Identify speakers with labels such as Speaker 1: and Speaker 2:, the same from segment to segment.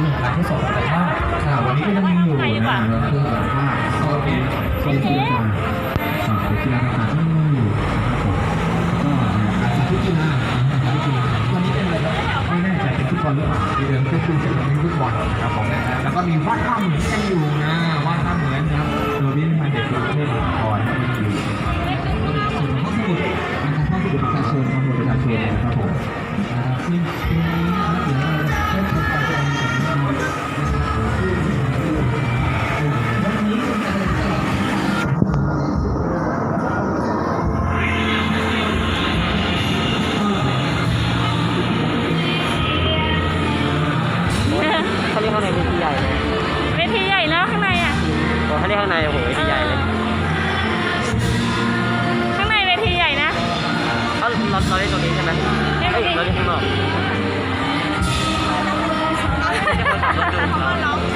Speaker 1: เรื่งของการทดสอบศักยภาพอ่าวันนี้ก็ยังมีอยู่นะเราคือแบบว่าก็เป็นเป็นกีฬาอ่าเป็นกีฬาต่างๆที่มีอยู่นะครับผมก็การสาธิตกีฬาการสาธิตกีฬาวันนี้เป็นอะไรครับไม่แน่ใจเป็นฟุตบอลหรือเปล่าเดิมก็คือจะเป็นฟุตบอลนะครับผมแล้วก็มีวาดภาพเหมือนกันอยู่นะวาดภาพเหมือนนะครับโดยที่มาเด็กกรุงเทพมหานครที่มีอยู่ส่วนข้อสรุปนะครับข้อสรุปประชาชนข้อสรุปประชาชนนะครับผมนะครับซึ่งาเรี
Speaker 2: ยกข้างในโอ้โหเวทีใหญ่เลย
Speaker 3: ข้างในเวทีใหญ่นะ
Speaker 2: เขาเราเราเล่นตรงนี้ใช่ไหม
Speaker 3: เล่นตร
Speaker 2: เอ้
Speaker 3: ง
Speaker 2: ย
Speaker 3: นี้
Speaker 2: เราเล่นข้างนอกไม่ใช่คนขับรถย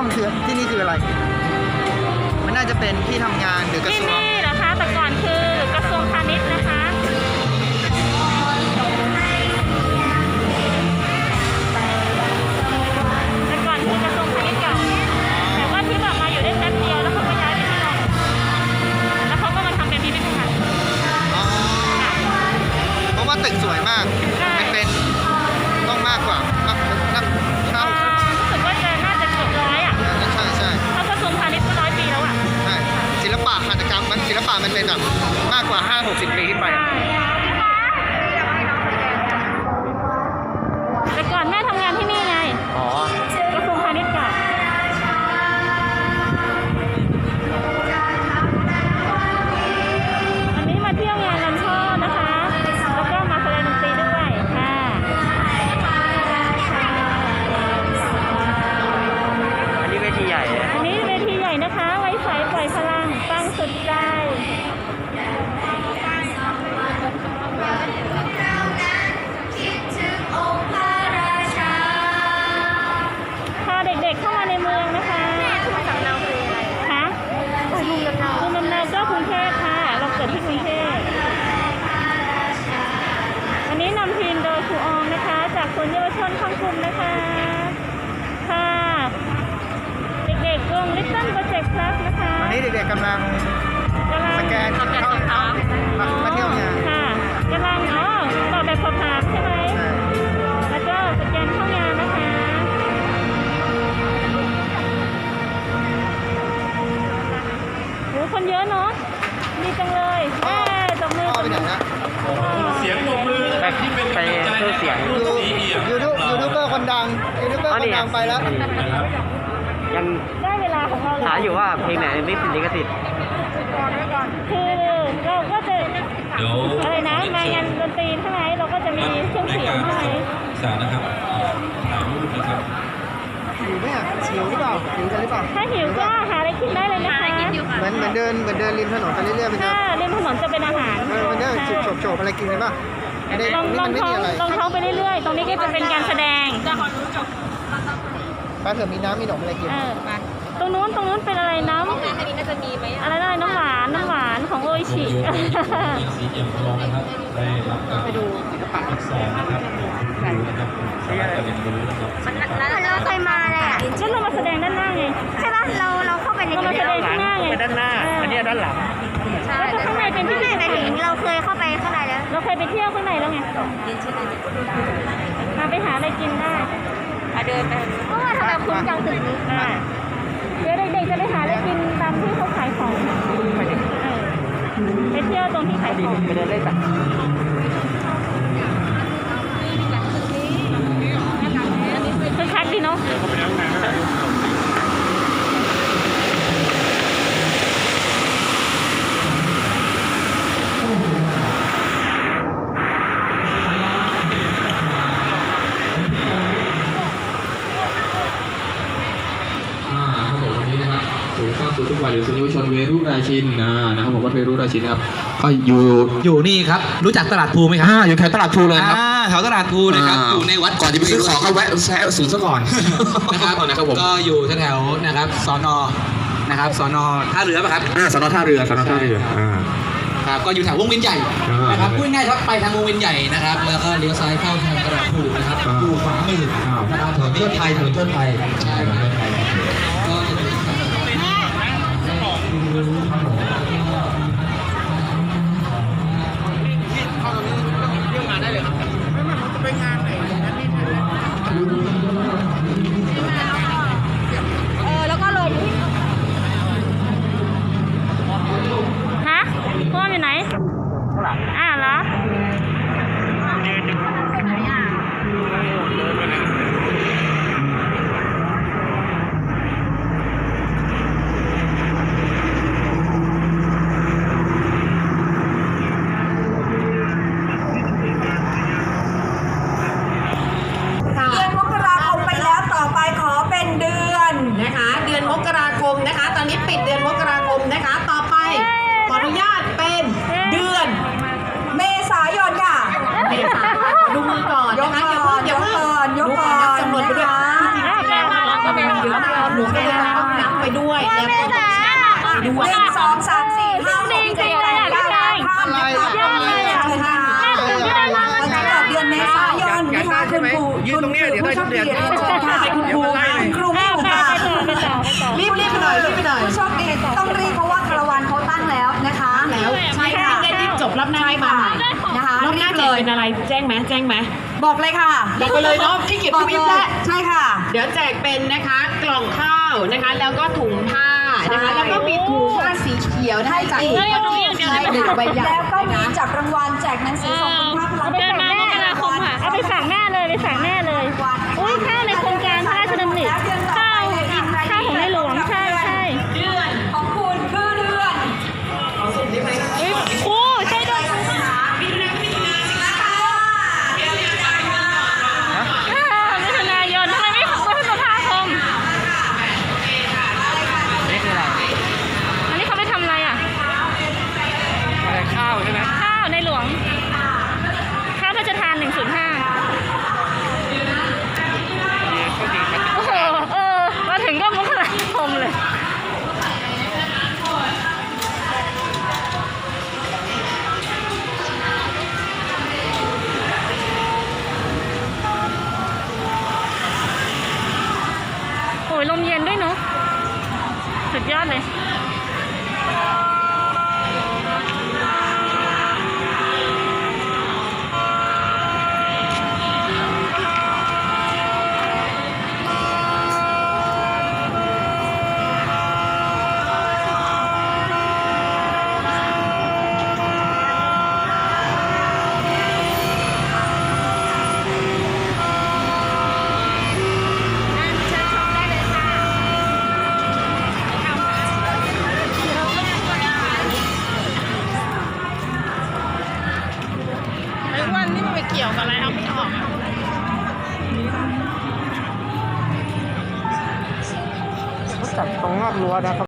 Speaker 3: ห้องคือ
Speaker 4: ที่นี่คืออะไร มันน่าจะเป็นที่ทำงานหรือกระ
Speaker 3: ที่
Speaker 4: ทรวง
Speaker 3: นี่เหรอ
Speaker 4: สุ
Speaker 3: ด
Speaker 2: ใจ
Speaker 3: พ
Speaker 4: กๆกำลัง
Speaker 3: กำลัง
Speaker 4: สแกนเข้ามามาเที่ยวงาน
Speaker 3: ค่ะกำลังอ๋อต่อแบบสอบถามใช่ไหม
Speaker 4: ใช่
Speaker 3: แล้วก็สแกนเข้างานนะคะโหคนเยอะเนาะดีจังเลยแม่ตบมือ
Speaker 4: พ่อไปไหนนะ
Speaker 5: เสียงปรบมือแบบที่เป็น
Speaker 2: ไป
Speaker 5: กำลังใจ
Speaker 2: เครื่องเสียง
Speaker 4: ยูทูบยูทูบยูทูบเบอร์คนดังยูทูบเบอร์
Speaker 2: อ๋อ
Speaker 4: ค
Speaker 2: นี่
Speaker 4: น
Speaker 2: ไง
Speaker 4: ดังไปแล้ว
Speaker 5: นะครับ
Speaker 2: ยัง
Speaker 3: ได้เวลาของเราเลย
Speaker 2: หาอยู่ว่าเพลงไหนไม่ติดลิขสิทธิ์
Speaker 3: คือเราก็จะ
Speaker 5: เดี๋ยว
Speaker 3: อะไรนะมางานดนตรีใช่ไหมเราก็จะมีเครื่อง
Speaker 5: ใน
Speaker 3: เสีย
Speaker 5: กางร
Speaker 3: ใช่ไหม
Speaker 5: สารนะครับถ่ายรูปนะครับ
Speaker 4: หิวไหมอะหิวหรือเปล่าหิวกันหรือเปล่า
Speaker 3: ถ้าหิวก็หาอะไรกินได้เลยนะคะ
Speaker 4: เหมือนเหมือนเดินเหมือนเดินริมถนนไปเรื่อยๆไปเถ
Speaker 3: ถ้า
Speaker 4: อะ
Speaker 3: ริมถนนจะเป็นอาหาร
Speaker 4: เออมันเดิน
Speaker 3: ใช่
Speaker 4: โฉบๆอะไรกินกันบ้างไม่ได้
Speaker 3: ลอง
Speaker 4: นี่
Speaker 3: ลอ
Speaker 4: มั
Speaker 3: ง
Speaker 4: นไม่
Speaker 3: ท้อง
Speaker 4: มีอะไร
Speaker 3: ลองท้องไปเรื่อยๆ ตรงนี้ก็จะเป็นการแสดง
Speaker 4: ป้าเผื่อมีน้ำมีขนมอะไรกิน
Speaker 3: เออตรงนู้นตรงนู้นเป็นอะไรน้ำอันนี้น่าจะมีไหมอะไรนะน้ำหวานน้ำหวานของโออิชิ
Speaker 5: โยมมีสีเอี่ยมทองนะครับได้รับการ
Speaker 4: ไปดูศิลปะ
Speaker 5: ทดสอบนะครับดูนะครับสามารถจะเรียนรู้นะครับ
Speaker 6: เราเคยมาแหละ
Speaker 3: ก็เรามาแสดงด้านหน้าไง
Speaker 6: ใช่ปะเราเราเข้าไปใน
Speaker 3: เรามาแสดงข้างหน้าไง
Speaker 2: ไปด้านหน้า อันนี้ด้านหลัง
Speaker 3: แล้วก็ข้างในเป็นพิ
Speaker 6: ไม่
Speaker 3: พิธ
Speaker 6: หมาย
Speaker 3: ภั
Speaker 6: ถึ
Speaker 3: ณ
Speaker 6: ง
Speaker 3: ฑ์
Speaker 6: เราเคยเข้าไปข้างในแล้ว
Speaker 3: เราเคยไปเที่ยวข้างในแล้วไงมาไปหาอะไรกินได้ เดินไป
Speaker 6: เพราะว่าทำไมคุ้นจังตึกนี้
Speaker 3: อ่าเดี๋ยวเด็กๆจะไปหาอะไรกินตามที่เขาขายของเออไปเที่ยวตรงที่ขายของ
Speaker 2: ไปเดินเล่นสัก
Speaker 3: คึกคักดีเนาะ
Speaker 1: อ่าครับผมวันนี้นะครับศูนย์ก็ นะครับ ศูนย์ทุกวัยหรือศูนย์เยาวชนเวรุราชินนะนะครับผมวัดเวรุราชินนะครับก็อยู่
Speaker 7: อยู่นี่ครับ รู้จักตลาดภูไหมครั
Speaker 1: อ่าอยู่แถวตลาดภูเลยครับ
Speaker 7: อ่าแถวตลาดภูนะครับ
Speaker 1: อ่า
Speaker 7: อยู่ในวัด
Speaker 1: ก่อนจะไปซื้อของก็แวะแซะศูนย์ซะก่อน
Speaker 7: นะครับ
Speaker 1: นะครับผม
Speaker 7: ก็อยู่แถวๆนะครับสอนอนะครับสอนอท่าเรือป่ะครับ
Speaker 1: อ่าสนท่าเรือสนท่าเรืออ่า
Speaker 7: ครับก็อยู่แถววงเวียนใหญ่
Speaker 1: อ่าน
Speaker 7: นะครับพูดง่ายๆครับไปทางวงเวียนใหญ่นะครับ แล้วก็เลี้ยวซ้ายเข้าทางตลาดภูนะครับ
Speaker 1: อ่า
Speaker 7: อยู่ขวามือ
Speaker 1: อ้าว
Speaker 7: นะครับ
Speaker 1: ถนนเทิดไทยถนนเทิดไทย
Speaker 7: ใช่ครับ
Speaker 8: ช็คหนึ่งสองสามสี่ห้าหกเจ็ดแปดเก้าข้ามนะคะเชิญค่ะวันที่เกิดเดือนเมษายนนะคะคุณครูคุณครูผู้โชคดีเรียนเชิญค่ะคุณครูคุณครูไม่อยู่ค่ะ
Speaker 3: ไปต่อไปต่อ
Speaker 8: รีบรีบไปหน่อยรีบไปหน่อยผู้โชคดีต้องรีบเพราะว่าคาราวานเขาตั้งแล้วนะคะแล้วใช่ค่ะ
Speaker 3: ได้รีบจบรอบหน้า
Speaker 8: ใช่ค่ะนะคะ
Speaker 3: รอบหน้า
Speaker 8: รีบเลย
Speaker 3: เป็นอะไรแจ้งไหมแจ้งไหม
Speaker 8: บอกเลยค่ะ
Speaker 3: บอกไปเลยเนาะขี้เกียจ
Speaker 8: บอก
Speaker 3: พิมพ์
Speaker 8: เล
Speaker 3: แล้
Speaker 8: ยวใช่ค่ะ
Speaker 9: เดี๋ยวแจกเป็นนะคะกล่องข้าวนะคะ แล้วก็ถุงผ้า นะคะแล้วก็มีถุงผ้าสีเขียวได้จาก
Speaker 3: เฮ้ยเอาตรงนี้อย่างเดียว
Speaker 9: ใช่
Speaker 3: เลย
Speaker 9: หนึ่งใบใหญ่
Speaker 8: แล้วก็มีจับรางวัลแจกหนังสือส่งคุณภาพพลั
Speaker 3: เอา
Speaker 8: ง
Speaker 3: สุดยอดเลย
Speaker 2: นะครับ